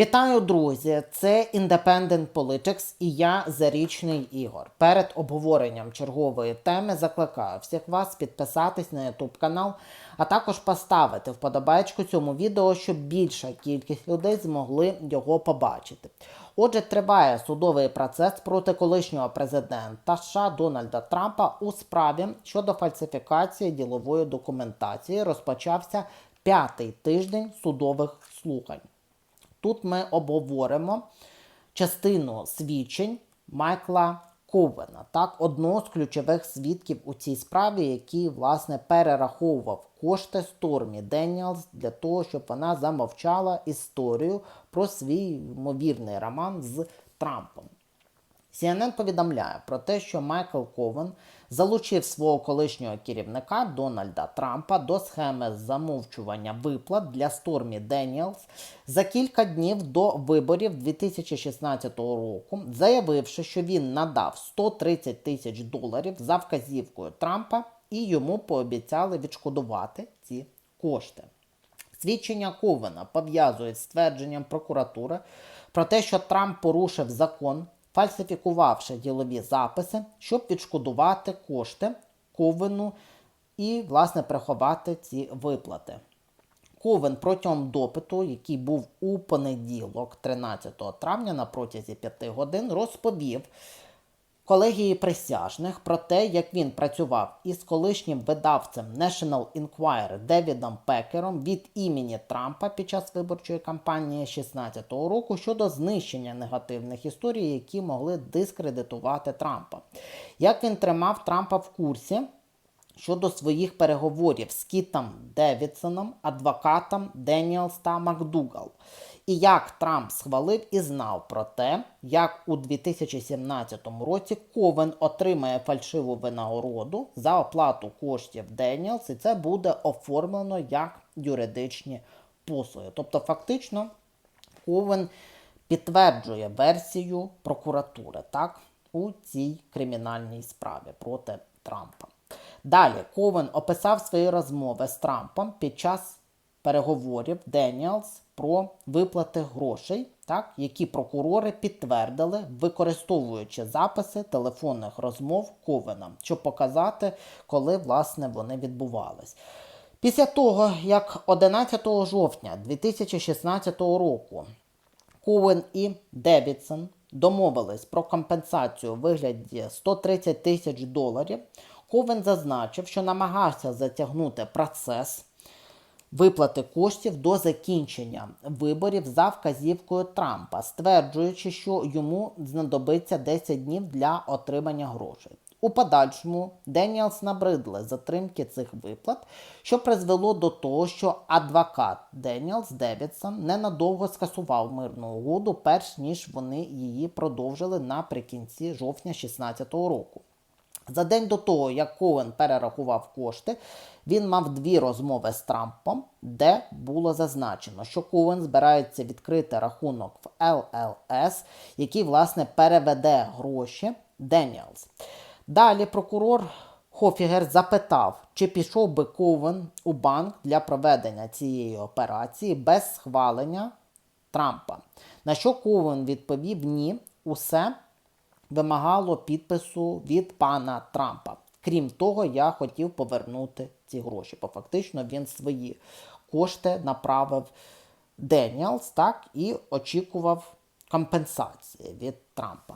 Вітаю, друзі! Це Independent Politics і я Зарічний Ігор. Перед обговоренням чергової теми закликаю всіх вас підписатись на YouTube канал, а також поставити вподобайку цьому відео, щоб більша кількість людей змогли його побачити. Отже, триває судовий процес проти колишнього президента США Дональда Трампа у справі щодо фальсифікації ділової документації. Розпочався п'ятий тиждень судових слухань. Тут ми обговоримо частину свідчень Майкла Ковена, так, одного з ключових свідків у цій справі, який, власне, перераховував кошти Стормі Деніелс для того, щоб вона замовчала історію про свій ймовірний роман з Трампом. CNN повідомляє про те, що Майкл Ковен залучив свого колишнього керівника Дональда Трампа до схеми замовчування виплат для Стормі Деніелс за кілька днів до виборів 2016 року, заявивши, що він надав 130 тисяч доларів за вказівкою Трампа і йому пообіцяли відшкодувати ці кошти. Свідчення Ковена пов'язують з твердженням прокуратури про те, що Трамп порушив закон, фальсифікувавши ділові записи, щоб відшкодувати кошти Ковену і, власне, приховати ці виплати. Ковен протягом допиту, який був у понеділок, 13 травня, на протязі 5 годин, розповів колегії присяжних про те, як він працював із колишнім видавцем National Enquirer Девідом Пекером від імені Трампа під час виборчої кампанії 2016 року щодо знищення негативних історій, які могли дискредитувати Трампа. Як він тримав Трампа в курсі щодо своїх переговорів з Кітом Девідсоном, адвокатом Деніелс та Макдугал. І як Трамп схвалив і знав про те, як у 2017 році Ковен отримає фальшиву винагороду за оплату коштів Деніелс, і це буде оформлено як юридичні послуги. Тобто, фактично, Ковен підтверджує версію прокуратури так, у цій кримінальній справі проти Трампа. Далі Ковен описав свої розмови з Трампом під час переговорів Деніелс про виплати грошей, так, які прокурори підтвердили, використовуючи записи телефонних розмов Ковена, щоб показати, коли власне вони відбувались. Після того, як 11 жовтня 2016 року Ковен і Девідсон домовились про компенсацію у вигляді 130 тисяч доларів, Ковен зазначив, що намагався затягнути процес виплати коштів до закінчення виборів за вказівкою Трампа, стверджуючи, що йому знадобиться 10 днів для отримання грошей. У подальшому Деніелс набридли затримки цих виплат, що призвело до того, що адвокат Деніелс Девідсон ненадовго скасував мирну угоду, перш ніж вони її продовжили наприкінці жовтня 2016 року. За день до того, як Коен перерахував кошти, він мав дві розмови з Трампом, де було зазначено, що Коен збирається відкрити рахунок в ЛЛС, який, власне, переведе гроші Деніелс. Далі прокурор Хофігер запитав, чи пішов би Ковен у банк для проведення цієї операції без схвалення Трампа. На що Ковен відповів ні, усе вимагало підпису від пана Трампа. Крім того, я хотів повернути ці гроші, бо фактично він свої кошти направив Деніелс так, і очікував компенсації від Трампа.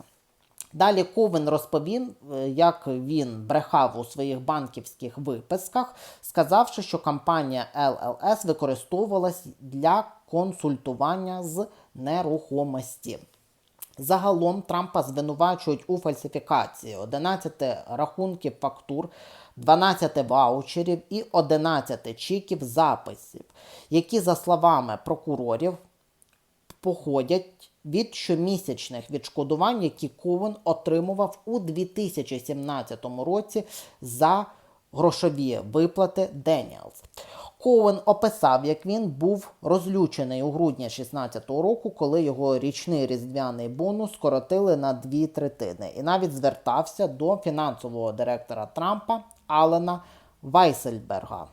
Далі Ковен розповів, е, як він брехав у своїх банківських виписках, сказавши, що компанія LLS використовувалась для консультування з нерухомості. Загалом Трампа звинувачують у фальсифікації 11 рахунків фактур, 12 ваучерів і 11 чеків записів, які, за словами прокурорів, походять від щомісячних відшкодувань, які Ковен отримував у 2017 році за грошові виплати Деніелс. Коуен описав, як він був розлючений у грудні 2016 року, коли його річний різдвяний бонус скоротили на дві третини, і навіть звертався до фінансового директора Трампа Алена Вайсельберга.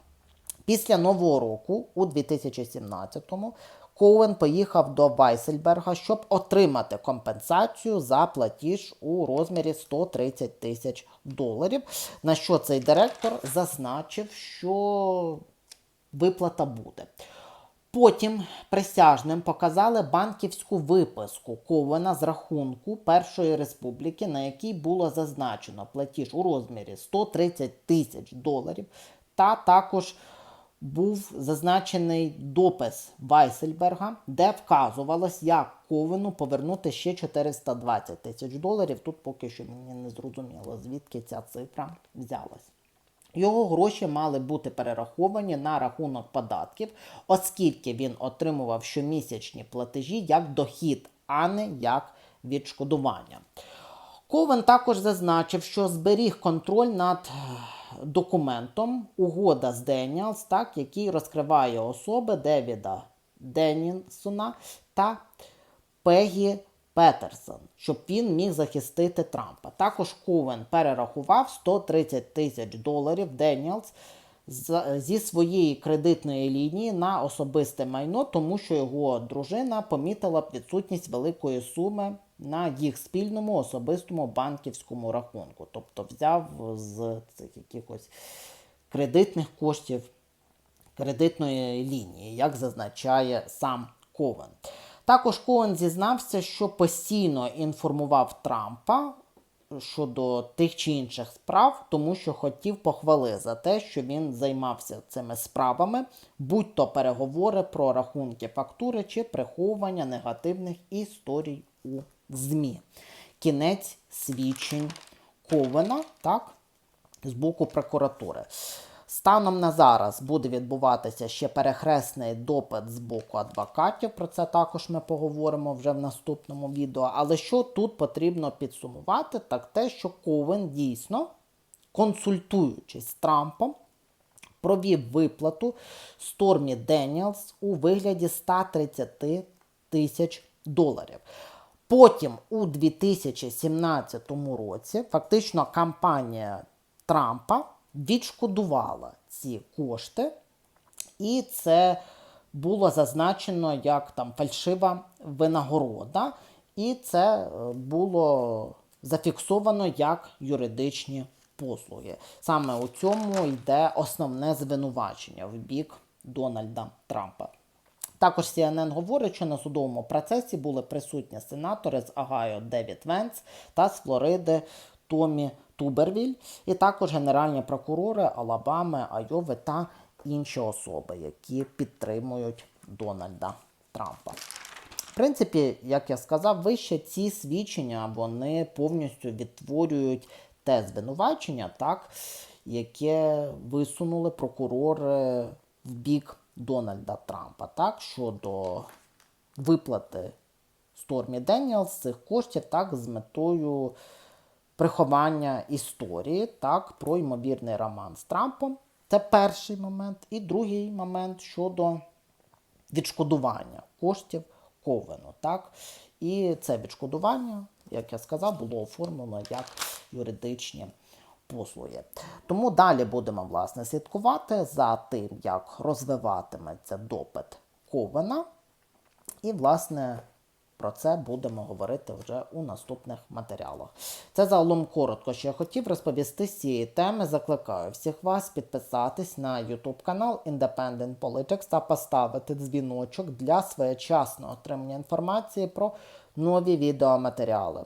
Після нового року, у 2017-му, Коуен поїхав до Вайсельберга, щоб отримати компенсацію за платіж у розмірі 130 тисяч доларів. На що цей директор зазначив, що виплата буде. Потім присяжним показали банківську виписку Ковена з рахунку Першої республіки, на якій було зазначено платіж у розмірі 130 тисяч доларів, та також був зазначений допис Вайсельберга, де вказувалось, як Ковену повернути ще 420 тисяч доларів. Тут поки що мені не зрозуміло, звідки ця цифра взялась. Його гроші мали бути перераховані на рахунок податків, оскільки він отримував щомісячні платежі як дохід, а не як відшкодування. Ковен також зазначив, що зберіг контроль над е, документом угода з Деніалс, так, який розкриває особи Девіда Денінсона та Пегі Петерсон, щоб він міг захистити Трампа. Також Ковен перерахував 130 тисяч доларів Деніалс з- зі своєї кредитної лінії на особисте майно, тому що його дружина помітила відсутність великої суми на їх спільному особистому банківському рахунку. Тобто взяв з цих якихось кредитних коштів кредитної лінії, як зазначає сам Ковен. Також Ковен зізнався, що постійно інформував Трампа щодо тих чи інших справ, тому що хотів похвали за те, що він займався цими справами, будь то переговори про рахунки фактури чи приховування негативних історій у ЗМІ. Кінець свідчень Ковена, так, з боку прокуратури. Станом на зараз буде відбуватися ще перехресний допит з боку адвокатів. Про це також ми поговоримо вже в наступному відео. Але що тут потрібно підсумувати, так те, що Ковен дійсно, консультуючись з Трампом, провів виплату Стормі Деніелс у вигляді 130 тисяч доларів. Потім у 2017 році фактично кампанія Трампа відшкодувала ці кошти, і це було зазначено як там фальшива винагорода, і це е, було зафіксовано як юридичні послуги. Саме у цьому йде основне звинувачення в бік Дональда Трампа. Також CNN говорить, що на судовому процесі були присутні сенатори з Агайо Девід Венц та з Флориди Томі Тубервіль, і також генеральні прокурори Алабами, Айови та інші особи, які підтримують Дональда Трампа. В принципі, як я сказав, вище ці свідчення вони повністю відтворюють те звинувачення, так, яке висунули прокурори в бік Дональда Трампа, так, щодо виплати Стормі Деніелс цих коштів так, з метою приховання історії так, про ймовірний роман з Трампом. Це перший момент. І другий момент щодо відшкодування коштів Ковену. Так? І це відшкодування, як я сказав, було оформлено як юридичні послуги. Тому далі будемо власне слідкувати за тим, як розвиватиметься допит Ковена. І, власне, про це будемо говорити вже у наступних матеріалах. Це загалом коротко, що я хотів розповісти з цієї теми. Закликаю всіх вас підписатись на YouTube канал Independent Politics та поставити дзвіночок для своєчасного отримання інформації про нові відеоматеріали.